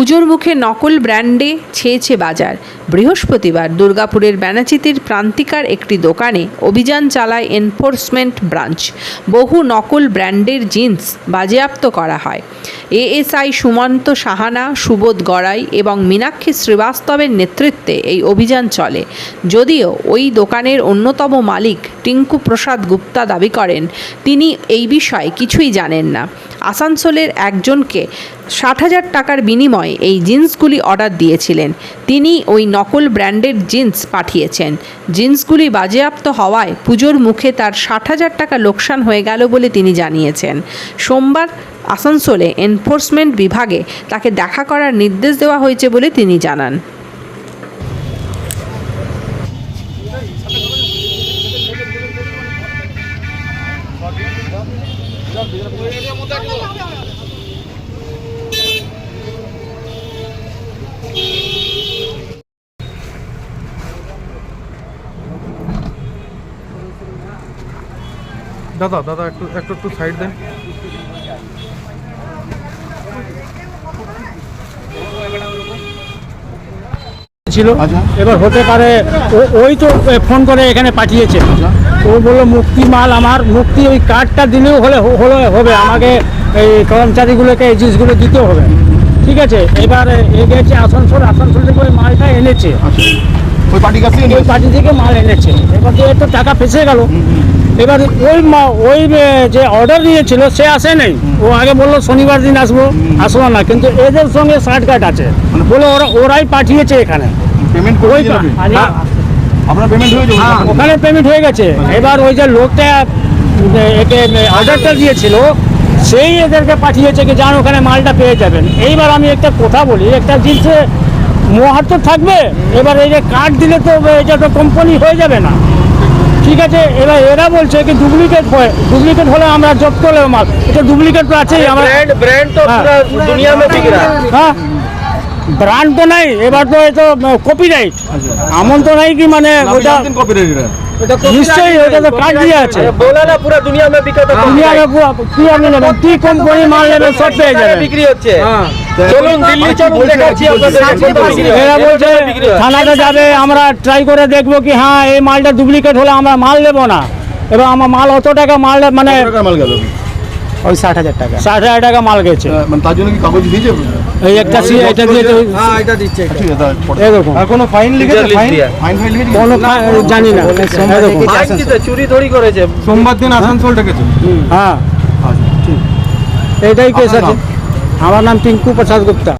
পুজোর মুখে নকল ব্র্যান্ডে ছেয়েছে বাজার। বৃহস্পতিবার দুর্গাপুরের ব্যানাচিতির প্রান্তিকার একটি দোকানে অভিযান চালায় এনফোর্সমেন্ট ব্রাঞ্চ। বহু নকল ব্র্যান্ডের জিন্স বাজেয়াপ্ত করা হয়। এএসআই সুমন্ত সাহানা, সুবোধ গড়াই এবং মীনাক্ষী শ্রীবাস্তবের নেতৃত্বে এই অভিযান চলে। যদিও ওই দোকানের অন্যতম মালিক টিঙ্কু প্রসাদ গুপ্তা দাবি করেন, তিনি এই বিষয়ে কিছুই জানেন না। আসানসোলের একজনকে ষাট হাজার টাকার বিনিময়ে এই জিন্সগুলি অর্ডার দিয়েছিলেন। তিনি ওই নকল ব্র্যান্ডের জিন্স পাঠিয়েছেন। জিন্সগুলি বাজেয়াপ্ত হওয়ায় পুজোর মুখে তার ষাট হাজার টাকা লোকসান হয়ে গেল বলে তিনি জানিয়েছেন। সোমবার আসানসোলে এনফোর্সমেন্ট বিভাগে তাকে দেখা করার নির্দেশ দেওয়া হয়েছে বলে তিনি জানান। দাদা দাদা একটু একটু একটু সাইড দেন। ছিল। আচ্ছা। এবার হতে পারে ও- ওই তো ফোন করে এখানে পাঠিয়েছে। ও বলল মুক্তি মাল আমার মুক্তি ওই কার্ডটা দিলেও হলে হলে হবে। আমাকে এই কর্মচারীগুলোকে এই জিনিসগুলো দিতে হবে। ঠিক আছে এবার এ গেছে আসানসোল। আসানসোল থেকে ওই মালটা এনেছে। আচ্ছা। ওই পার্টি কাছ ওই পার্টি থেকে মাল এনেছে। এবার দিয়ে তো টাকা ফেসে গেল। এবার ওই ওই যে অর্ডার নিয়েছিল সে আসে নাই। ও আগে বলল শনিবার দিন আসব আসলো না। কিন্তু এদের সঙ্গে শার্ট কার্ড আছে বলে ওরা ওরাই পাঠিয়েছে এখানে। পেমেন্ট ওই? হ্যাঁ, আপনার পেমেন্ট হয়েছে হ্যাঁ, ওখানে পেমেন্ট হয়ে গেছে। এবার ওই যে লোকটা একে অর্ডারটা দিয়েছিল সেই এদেরকে পাঠিয়েছে কি যান ওখানে মালটা পেয়ে যাবেন। এইবার আমি একটা কথা বলি একটা জিনিসে মহাত্ম থাকবে? এবার এই যে কার্ড দিলে তো এটা তো কোম্পানি হয়ে যাবে না। ঠিক আছে এবার এরা বলছে কি ডুপ্লিকেট হয় ডুপ্লিকেট হলে আমরা জব্দ করলে মাল এটা ডুপ্লিকেট তো আছেই আমরা ब्रांड ब्रांड तो हाँ। पूरा दुनिया में बिक रहा है হ্যাঁ ব্র্যান্ড তো নাই এবার তো এই তো কপিরাইট এমন তো নাই কি মানে আপনি ওটা জানতেন copyright এটা? নিশ্চয়ই ওটা তো কার্ড দিয়ে আছে अरे बोला ना पूरा दुनिया में बिका तो দুনিয়া কি আপনি নেবেন কি কোম্পানি মাল নেবেন সব পেয়ে যাবেন বিক্রি হচ্ছে তা চলুন দিল্লি চলুন দেখাচ্ছি হয়। হয়। থানাতে যাবে আমরা ট্রাই করে দেখব কি হ্যাঁ এই মালটা ডুপ্লিকেট হলে আমরা মাল নেব না। এবার আমার মাল অত টাকা মাল মানে মাল গেল? ওই ষাট হাজার টাকা। ষাট হাজার টাকা মাল গেছে। মানে তার জন্য কি কাগজ দিয়েছে? এই একটা সি এটা দিয়ে হ্যাঁ এটা দিচ্ছে এটা। ঠিক আছে এরকম আর কোনো ফাইন লিখেছে? ফাইন ফাইন ফাইন লিখে কোনো জানি না। এরকম ফাইন দিতে চুরি ধরি করেছে। সোমবার দিন আসানসোল ডেকেছে। হ্যাঁ আচ্ছা, ঠিক। এটাই কেস আছে? আমার নাম টিঙ্কু প্রসাদ গুপ্তা।